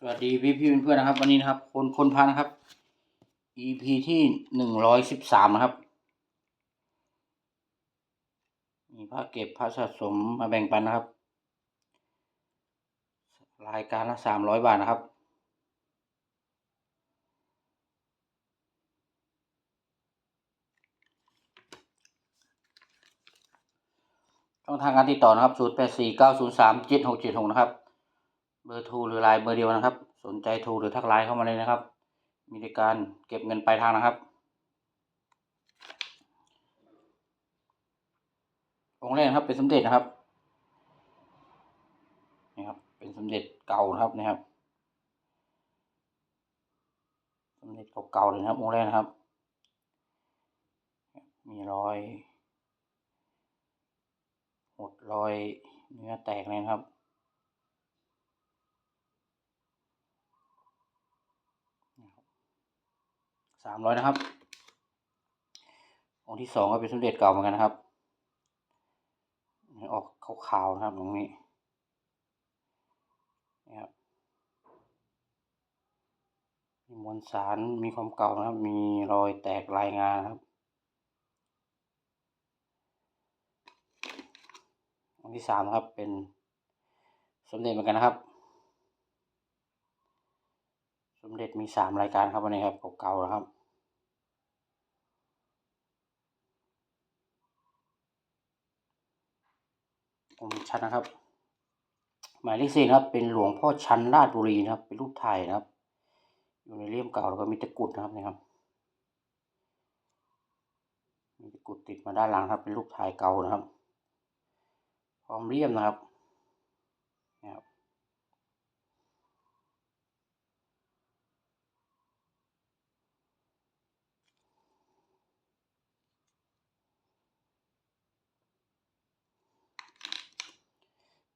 สวัสดีพี่พี่เพื่อนๆนะครับ วันนี้นะครับ คนคนพันนะครับ EP ที่หนึ่งร้อยสิบสามนะครับ มีผ้าเก็บผ้าสะสมมาแบ่งปันนะครับ รายการละสามร้อยบาทนะครับ ช่องทางการติดต่อนะครับ0 8 4 9 0 3 7 6 7 6นะครับ เบอร์โทรหรือไลน์เบอร์เดียวนะครับ สนใจโทรหรือทักไลน์เข้ามาเลยนะครับ มีในการเก็บเงินปลายทางนะครับองค์แรกครับเป็นสมเด็จนะครับนี่ครับ เป็นสมเด็จเก่านะครับนี่ครับ สมเด็จเก่าๆเลยนะครับองค์แรกนะครับ มีรอยหดรอยเนื้อแตกเลยนะครับ สามร้อยนะครับ องค์ที่สองก็เป็นสมเด็จเก่าเหมือนกันนะครับ ออกขาวๆนะครับตรงนี้นะครับมีมวลสารมีความเก่านะครับ มีรอยแตกลายงานครับ องค์ที่สามนะครับเป็นสมเด็จเหมือนกันนะครับสมเด็จมีสามรายการครับวันนี้ครับเก่าๆนะครับ องชัดนะครับ หมายเลขสี่นะครับ เป็นหลวงพ่อชันราชบุรีนะครับ เป็นรูปถ่ายนะครับ อยู่ในเล่มเก่าแล้วก็มีตะกุดนะครับนะครับ มีตะกุดติดมาด้านหลังครับ เป็นรูปถ่ายเก่านะครับ พร้อมเลี่ยมนะครับ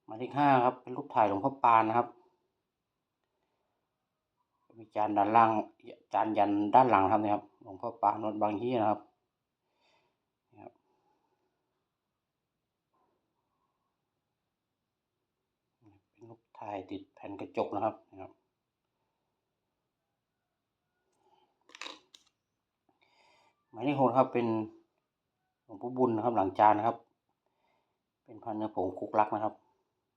ห มายเลขห้าครับ เป็นรูปถ่ายหลวงพ่อปานนะครับ มีจานด้านล่างจานยันด้านหลังครับนะครับหลวงพ่อปานวัดบางยี่นะครับเป็นรูปถ่ายติดแผ่นกระจกนะครับนะครับหมายเลขหกครับเป็นหลวงพ่อบุญนะครับ หลังจานนะครับ เป็นพันเนื้อผงคุกลักนะครับ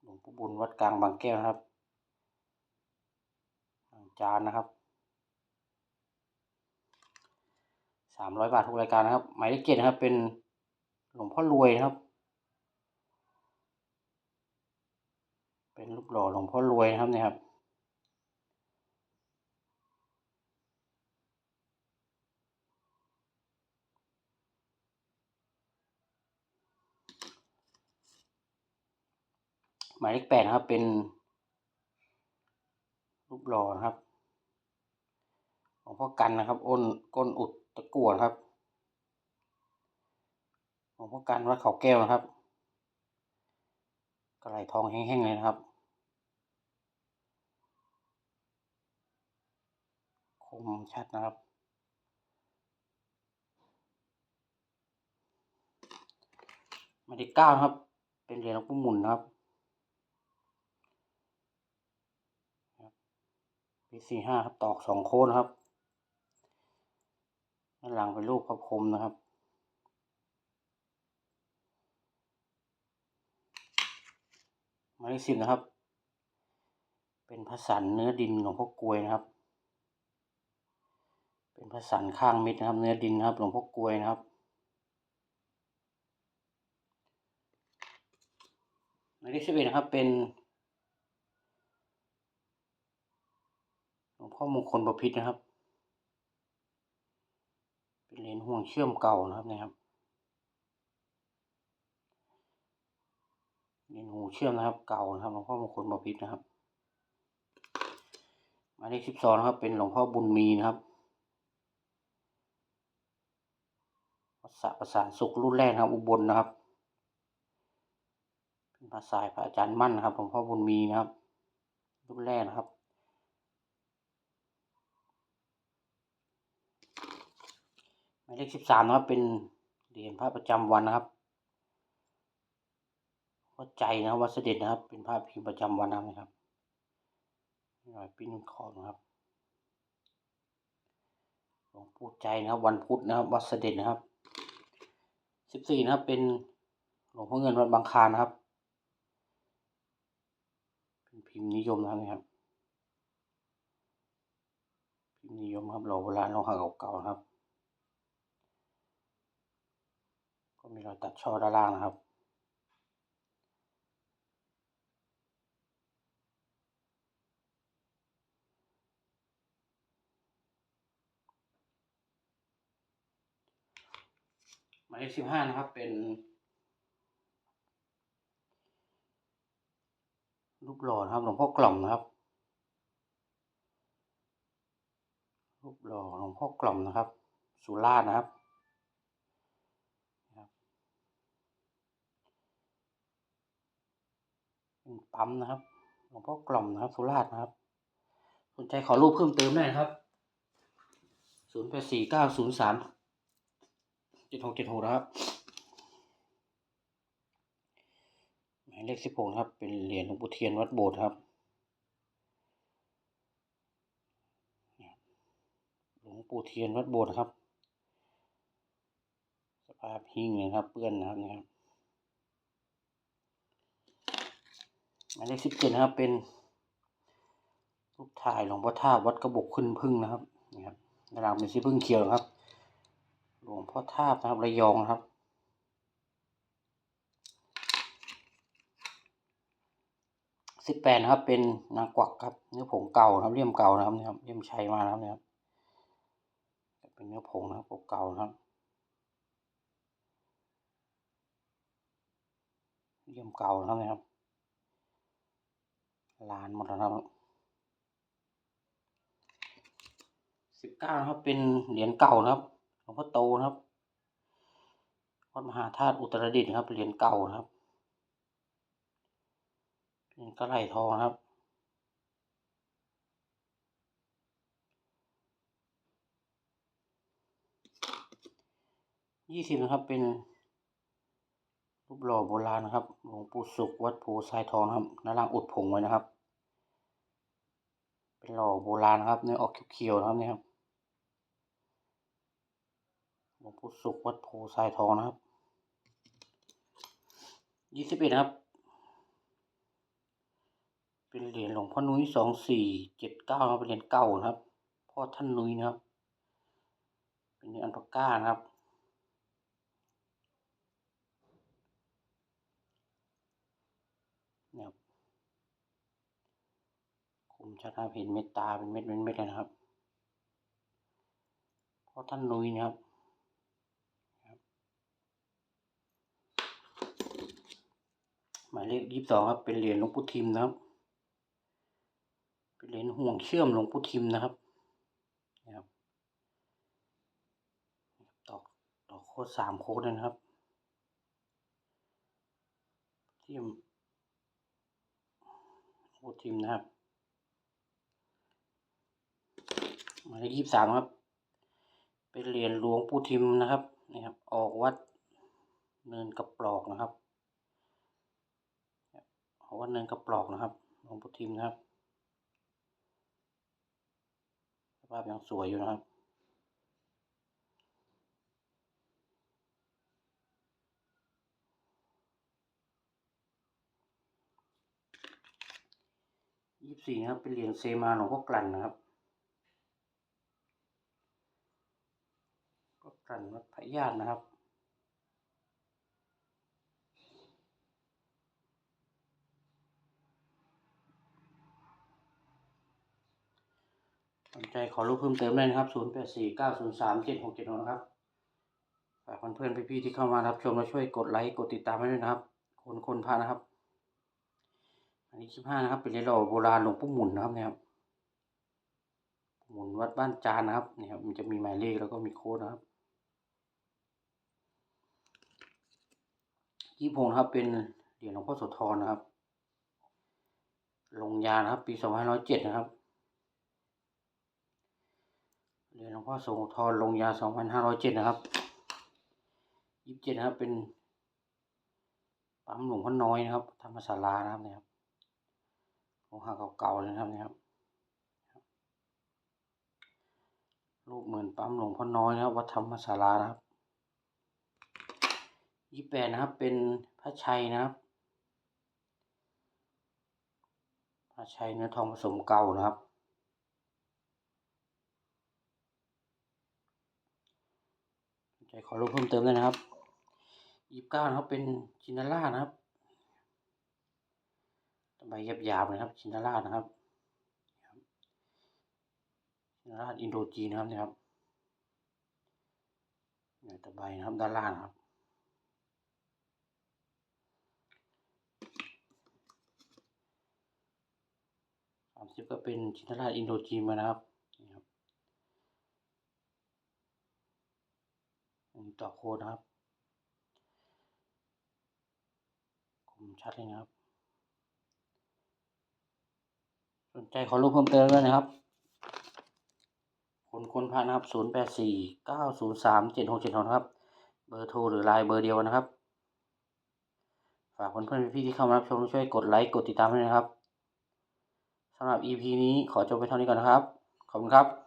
หลวงพ่อบุญวัดกลางบางแก้วนะครับจานนะครับสามร้อยบาททุกรายการนะครับ หมายเลขเจ็ดนะครับ เป็นหลวงพ่อรวยนะครับ เป็นรูปหล่อหลวงพ่อรวยนะครับเนี่ยครับ หมายเลขแปดนะครับ เป็น รูปหล่อนะครับหลวงพ่อกันนะครับ อ้นก้นอุดตะกั่วนครับหลวงพ่อกันวัดเขาแก้วนะครับกระไหลทองแห้งๆเลยนะครับคมชัดนะครับหมายเลขเก้านะครับ เป็นเหรียญหลวงปู่หมุนนะครับ ปีสี่ห้าครับตอกสองโคนนครับด้านหลังเป็นรูปพระพรหมนะครับหมายเลขสิบนะครับ เป็นพระสันเนื้อดินหลวงพ่อกลวยนะครับ เป็นพระสันข้างมิดนะครับ เนื้อดินนะครับหลวงพ่อกลวยนะครับหมายเลขสิบเอ็ดนะครับเป็นหลวง พ่อมงคลประพิษนะครับ เป็นเหรียญห่วงเชื่อมเก่านะครับนะครับเหรียญหูเชื่อมนะครับ เก่านะครับหลวงพ่อมงคลประพิษนะครับหมายเลขสิบสองนะครับ เป็นหลวงพ่อบุญมีนะครับวัดสะประสานสุขรุ่นแรกนะครับ อุบลนะครับเป็นพระสายพระอาจารย์มั่นนะครับหลวงพ่อบุญมีนะครับ รุ่นแรกนะครับ หมายเลขสิบสามนะครับเป็นเหรียญพระประจำวันนะครับวัดใจนะครับวัดเสด็จนะครับ เป็นพระพิมพ์ประจำวันนะครับหน่อยปิ้นขอบนะครับหลวงปู่ใจนะครับ วันพุธนะครับ วัดเสด็จนะครับสิบสี่นะครับเป็นหลวงพ่อเงินวัดบางคานนะครับ เป็นพิมพ์นิยมนะครับนี่ครับพิมพ์นิยมครับหล่อโบราณโลหะเก่าๆนะครับ ก็ มีรอยตัดช่อด้านล่างนะครับ หมายเลขสิบห้านะครับเป็นรูปหล่อนะครับหลวงพ่อกล่อมนะครับ รูปหล่อหลวงพ่อกล่อมนะครับ สุราษฎร์นะครับ ปั๊มนะครับหลวงพ่อกล่อมนะครับสุราษฎร์นะครับ สนใจขอรูปเพิ่มเติมได้นะครับศูนย์แปดสี่เก้าศูนย์สามเจ็ดหกเจ็ดหกนะครับหมายเลขสิบหกนะครับ เป็นเหรียญหลวงปู่เทียนวัดโบสถ์ครับหลวงปู่เทียนวัดโบสถ์ครับ สภาพหิ้งนะครับ เปื้อนนะครับนะครับ หมายเลขสิบเจ็ดนะครับ เป็นรูปถ่ายหลวงพ่อท่าวัดกระบอกขึ้นพึ่งนะครับนี่ครับด้านหลังเป็นสีพึ่งเขียวครับ หลวงพ่อท่านะครับระยองนะครับสิบแปดครับ เป็นนางกวักครับ เนื้อผงเก่านะครับเลี่ยมเก่านะครับนี่ครับเลี่ยมชัยมานะครับนี่ครับเป็นเนื้อผงนะครับเก่านะครับเลี่ยมเก่านะครับนี่ครับ ลานหมดแล้วครับสิบเก้านะครับ เป็นเหรียญเก่านะครับหลวงพ่อโตนะครับวัดมหาธาตุอุตรดิตถ์นครับเหรียญเก่านะครับเป็นกระไหลทองครับยี่สิบนะครับเป็น รูปหล่อโบราณนะครับหลวงปู่สุขวัดโพทรายทองนะครับด้านล่างอุดผงไว้นะครับ เป็นหล่อโบราณครับเนื้อออกเขียวๆนะครับนี่ครับหลวงปู่สุขวัดโพทรายทองนะครับยี่สิบเอ็ดนะครับ เป็นเหรียญหลวงพ่อนุ้ยสองสี่เจ็ดเก้าเป็นเหรียญเก่านะครับ พ่อท่านนุ้ยนะครับ เป็นเหรียญอันปาก้านะครับ เนี่ยครับค มชัดนะครับเห็นเม็ดตาเป็นเม็ดเป็นเม็ดเลยนะครับเพราะท่านนุ้ยนะครับหมายเลขยี่สิบสองครับ เป็นเหรียญหลวงปู่ทิมนะครับ เป็นเหรียญห่วงเชื่อมหลวงปู่ทิมนะครับนะครับตอกตอกโค้ดสามโค้ดเลยนะครับทียมหลวงปู่ทิมนะครับ หมายเลขยี่สิบสามครับ เป็นเหรียญหลวงปู่ทิมนะครับนี่ครับ ออกวัดเนินกระปลอกนะครับออกวัดเนินกระปลอกนะครับหลวงปู่ทิมนะครับสภาพยังสวยอยู่นะครับยี่สิบสี่นะครับเป็นเหรียญเซมาหลวงพ่อกลั่นนะครับ ขันวัดพระญาตินะครับ สนใจขอรูปเพิ่มเติมได้นะครับ 0 8 4 9 0 3 7 6 7 6 นะครับ ฝากเพื่อนๆพี่ๆที่เข้ามารับชมและช่วยกดไลค์ กดติดตามให้ด้วยนะครับ คนคนพระนะครับ อันนี้คลิปห้านะครับ เป็นเรียญหล่อโบราณหลวงปู่หมุนนะครับเนี่ยครับหมุนวัดบ้านจานนะครับเนี่ยครับมันจะมีหมายเลขแล้วก็มีโค้ดนะครับ ที่ผมครับเป็นเหรียญหลวงพ่อโสธรนะครับ ลงยานะครับ ปีสองพันร้อยเจ็ดนะครับ เหรียญหลวงพ่อโสธรลงยาสองพันห้าร้อยเจ็ดนะครับยี่สิบเจ็ดนะครับเป็นปั๊มหลวงพ่อน้อยนะครับธรรมศาลานะครับเนี่ยครับโลหะเก่าๆเลยนะครับเนี่ยครับรูปเหมือนปั๊มหลวงพ่อน้อยนะครับวัดธรรมศาลานะครับ ยี่แปดนะครับ เป็นพระชัยนะครับ พระชัยเนื้อทองผสมเก่านะครับ ใจขอรูปเพิ่มเติมด้วยนะครับยี่สิบเก้านะครับเป็นชินาร่านะครับใบหยาบๆนะครับ ชินาร่านะครับชินาร่าอินโดจีนนะครับนะครับเนี่ยตะใบนะครับด้านล่างนะครับ สามสิบก็เป็นชินาร่าอินโดจีนมานะครับนี่ครับต่อโคนะครับคมชัดเลยนะครับ สนใจขอรูปเพิ่มเติมด้วยนะครับคนคนพานะครับศูนย์แปดสี่เก้าศูนย์สามเจ็ดหกเจ็ดหกครับ เบอร์โทรหรือไลน์เบอร์เดียวนะครับ ฝากเพื่อนๆพี่ๆที่เข้ามารับชมช่วยกดไลค์ กดติดตามด้วยนะครับำหรับ EP นี้ขอจบไปเท่านี้ก่อนนะครับ ขอบคุณครับ